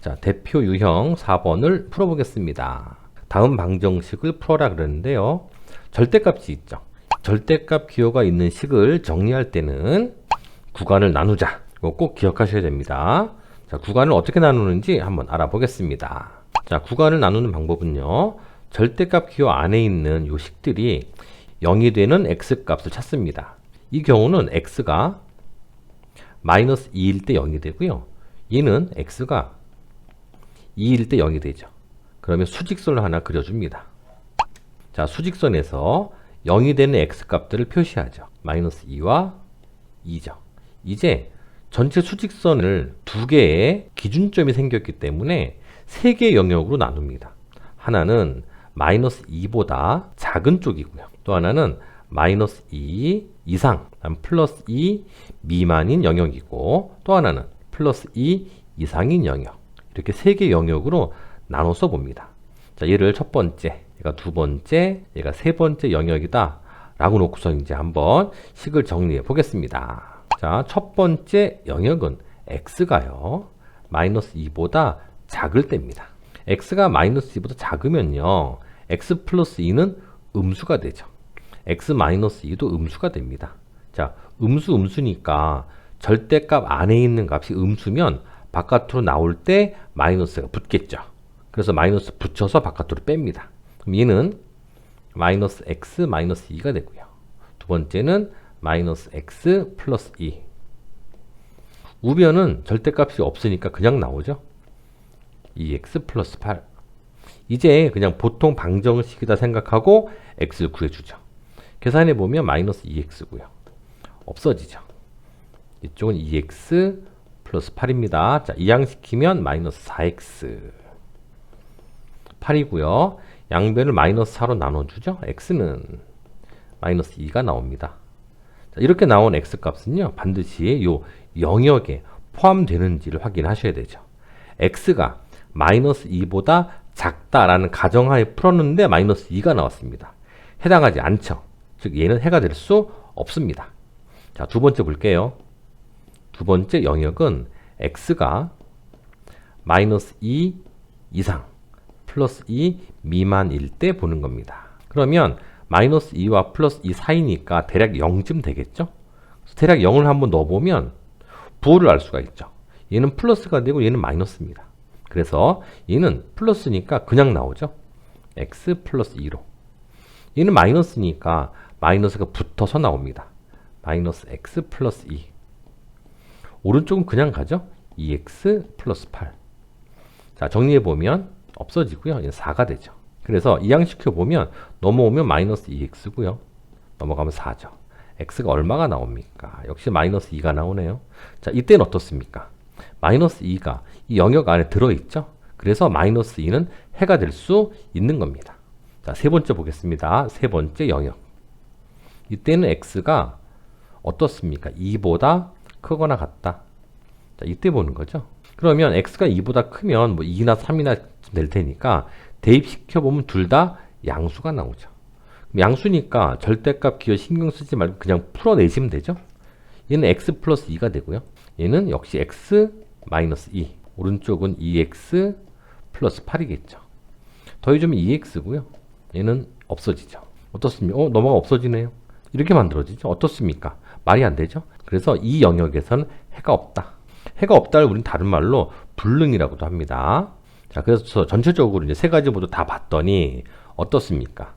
자, 대표 유형 4번을 풀어보겠습니다. 다음 방정식을 풀어라 그러는데요. 절대값이 있죠. 절대값 기호가 있는 식을 정리할 때는 구간을 나누자. 이거 꼭 기억하셔야 됩니다. 자, 구간을 어떻게 나누는지 한번 알아보겠습니다. 자, 구간을 나누는 방법은요. 절대값 기호 안에 있는 요 식들이 0이 되는 x값을 찾습니다. 이 경우는 x가 마이너스 2일 때 0이 되고요. 얘는 x가 2일 때 0이 되죠. 그러면 수직선을 하나 그려줍니다. 자, 수직선에서 0이 되는 x값들을 표시하죠. 마이너스 2와 2죠. 이제 전체 수직선을 두 개의 기준점이 생겼기 때문에 세 개의 영역으로 나눕니다. 하나는 마이너스 2보다 작은 쪽이고요. 또 하나는 마이너스 2 이상, 플러스 2 미만인 영역이고 또 하나는 플러스 2 이상인 영역. 이렇게 세 개 영역으로 나눠서 봅니다. 자, 얘를 첫 번째, 얘가 두 번째, 얘가 세 번째 영역이다. 라고 놓고서 이제 한번 식을 정리해 보겠습니다. 자, 첫 번째 영역은 x가요. 마이너스 2보다 작을 때입니다. x가 마이너스 2보다 작으면요. x 플러스 2는 음수가 되죠. X 마이너스 2도 음수가 됩니다. 자, 음수 음수니까 절대값 안에 있는 값이 음수면 바깥으로 나올 때 마이너스가 붙겠죠. 그래서 마이너스 붙여서 바깥으로 뺍니다. 그럼 얘는 마이너스 x 마이너스 2가 되고요. 두 번째는 마이너스 x 플러스 2. 우변은 절대값이 없으니까 그냥 나오죠. 2x 플러스 8. 이제 그냥 보통 방정식이다 생각하고 x를 구해주죠. 계산해 보면 마이너스 2x고요. 없어지죠. 이쪽은 2x 플러스 8입니다. 자, 이항시키면 마이너스 4x 8이고요. 양변을 마이너스 4로 나눠주죠. x는 마이너스 2가 나옵니다. 자, 이렇게 나온 x값은요. 반드시 요 영역에 포함되는지를 확인하셔야 되죠. x가 마이너스 2보다 작다라는 가정하에 풀었는데 마이너스 2가 나왔습니다. 해당하지 않죠. 즉 얘는 해가 될 수 없습니다. 자, 두 번째 볼게요. 두 번째 영역은 x가 마이너스 2 이상 플러스 2 미만일 때 보는 겁니다. 그러면 마이너스 2와 플러스 2 사이니까 대략 0쯤 되겠죠? 대략 0을 한번 넣어보면 부호를 알 수가 있죠. 얘는 플러스가 되고 얘는 마이너스입니다. 그래서 얘는 플러스니까 그냥 나오죠. x 플러스 2로. 얘는 마이너스니까 마이너스가 붙어서 나옵니다. 마이너스 x 플러스 2. 오른쪽은 그냥 가죠. 2x 플러스 8. 자, 정리해 보면 없어지고요. 4가 되죠. 그래서 이항시켜 보면 넘어오면 마이너스 2x고요. 넘어가면 4죠. x가 얼마가 나옵니까? 역시 마이너스 2가 나오네요. 자, 이때는 어떻습니까? 마이너스 2가 이 영역 안에 들어있죠? 그래서 마이너스 2는 해가 될 수 있는 겁니다. 자, 세 번째 보겠습니다. 세 번째 영역. 이때는 x가 어떻습니까? 2보다 크거나 같다. 자, 이때 보는 거죠. 그러면 x가 2보다 크면 뭐 2나 3이나 될 테니까 대입시켜 보면 둘 다 양수가 나오죠. 양수니까 절대값 기호 신경 쓰지 말고 그냥 풀어내시면 되죠. 얘는 x 플러스 2가 되고요. 얘는 역시 x 마이너스 2. 오른쪽은 2x 플러스 8이겠죠. 더해주면 2x고요. 얘는 없어지죠. 어떻습니까? 어, 넘어가 없어지네요. 이렇게 만들어지죠. 어떻습니까? 말이 안 되죠. 그래서 이 영역에서는 해가 없다. 해가 없다를 우리는 다른 말로 불능이라고도 합니다. 자, 그래서 전체적으로 이제 세 가지 모두 다 봤더니 어떻습니까?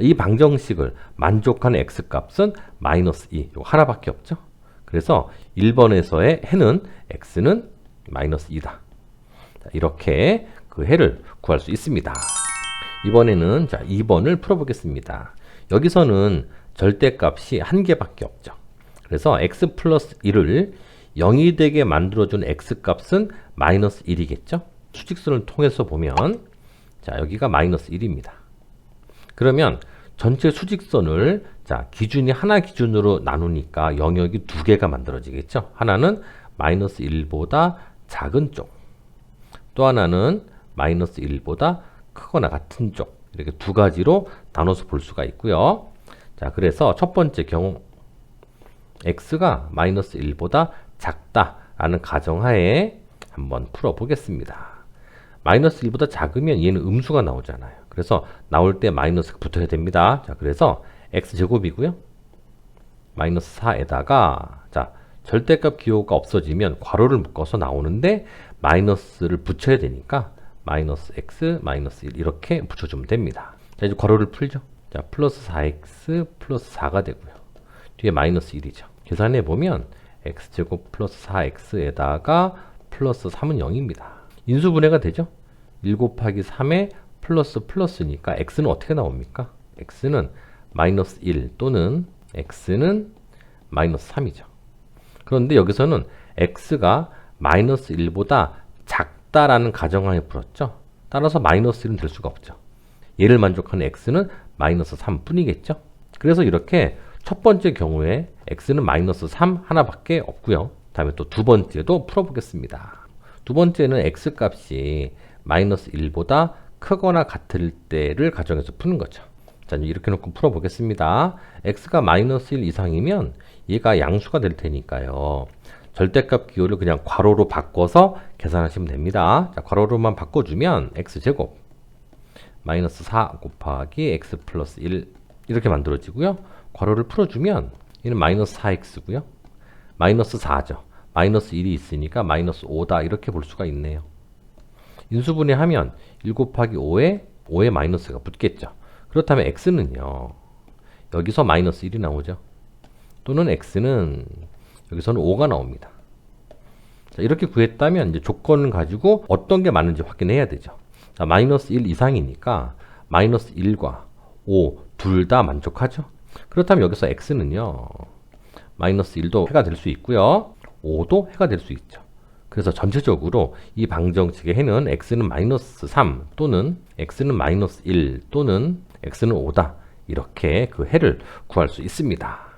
이 방정식을 만족하는 x값은 마이너스 2. 이거 하나밖에 없죠. 그래서 1번에서의 해는 x는 마이너스 2다. 자, 이렇게 그 해를 구할 수 있습니다. 이번에는 자, 2번을 풀어보겠습니다. 여기서는 절대값이 한 개밖에 없죠. 그래서 x 플러스 1을 0이 되게 만들어준 x값은 마이너스 1이겠죠. 수직선을 통해서 보면 자 여기가 마이너스 1입니다. 그러면 전체 수직선을 자 기준이 하나 기준으로 나누니까 영역이 두 개가 만들어지겠죠. 하나는 마이너스 1보다 작은 쪽, 또 하나는 마이너스 1보다 크거나 같은 쪽 이렇게 두 가지로 나눠서 볼 수가 있고요. 자 그래서 첫 번째 경우 x가 마이너스 1보다 작다라는 가정하에 한번 풀어보겠습니다. 마이너스 1보다 작으면 얘는 음수가 나오잖아요. 그래서 나올 때 마이너스가 붙어야 됩니다. 자, 그래서 x제곱이고요. 마이너스 4에다가 자 절대값 기호가 없어지면 괄호를 묶어서 나오는데 마이너스를 붙여야 되니까 마이너스 x 마이너스 1 이렇게 붙여주면 됩니다. 자 이제 괄호를 풀죠. 자 플러스 4x 플러스 4가 되고요. 뒤에 마이너스 1이죠. 계산해 보면 x제곱 플러스 4x에다가 플러스 3은 0입니다. 인수분해가 되죠. 1 곱하기 3에 플러스 플러스니까 x는 어떻게 나옵니까? x는 마이너스 1 또는 x는 마이너스 3이죠. 그런데 여기서는 x가 마이너스 1보다 작다라는 가정하에 풀었죠. 따라서 마이너스 1은 될 수가 없죠. 얘를 만족하는 x는 마이너스 3 뿐이겠죠. 그래서 이렇게 첫 번째 경우에 x는 마이너스 3 하나밖에 없고요. 다음에 또 두 번째도 풀어보겠습니다. 두 번째는 x 값이 마이너스 1보다 크거나 같을 때를 가정해서 푸는 거죠. 자, 이렇게 놓고 풀어보겠습니다. x가 마이너스 1 이상이면 얘가 양수가 될 테니까요. 절대값 기호를 그냥 괄호로 바꿔서 계산하시면 됩니다. 자, 괄호로만 바꿔주면 x제곱 마이너스 4 곱하기 x 플러스 1 이렇게 만들어지고요. 괄호를 풀어주면 얘는 마이너스 4x고요. 마이너스 4죠. 마이너스 1이 있으니까 마이너스 5다 이렇게 볼 수가 있네요. 인수분해하면 1 곱하기 5에 5에 마이너스가 붙겠죠. 그렇다면 x는요. 여기서 마이너스 1이 나오죠. 또는 x는 여기서는 5가 나옵니다. 자, 이렇게 구했다면 이제 조건을 가지고 어떤 게 맞는지 확인해야 되죠. 자, 마이너스 1 이상이니까 마이너스 1과 5 둘 다 만족하죠. 그렇다면 여기서 x는요. 마이너스 1도 해가 될 수 있고요. 5도 해가 될 수 있죠. 그래서 전체적으로 이 방정식의 해는 x는 마이너스 3 또는 x는 마이너스 1 또는 x는 5다. 이렇게 그 해를 구할 수 있습니다.